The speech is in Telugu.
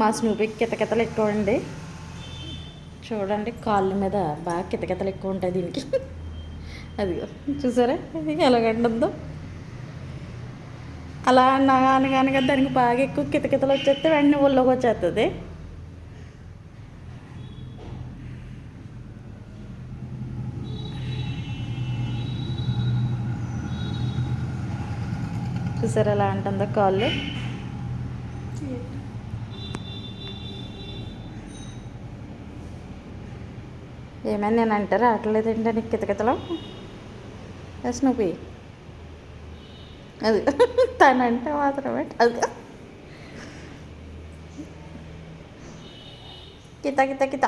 మా స్నూపీ కితకితలు ఎక్కువ అండి చూడండి కాళ్ళ మీద బాగా కితకితలు ఎక్కువ ఉంటాయి దీనికి. అదిగో చూసారా? ఎలాగంటుందో అలా అన్నా అనగానగా దానికి బాగా ఎక్కువ కితకితలు వచ్చేస్తే వెంటనే ఒళ్ళోకి వచ్చేస్తుంది చూసారా ఎలా అంటుందో కాళ్ళు? ఏమైనా నేను అంటే రావట్లేదండి నీకు కితకితలో. ఎస్ నువ్వు అది. తనంటే మాత్రమే అది కిత కిత కిత.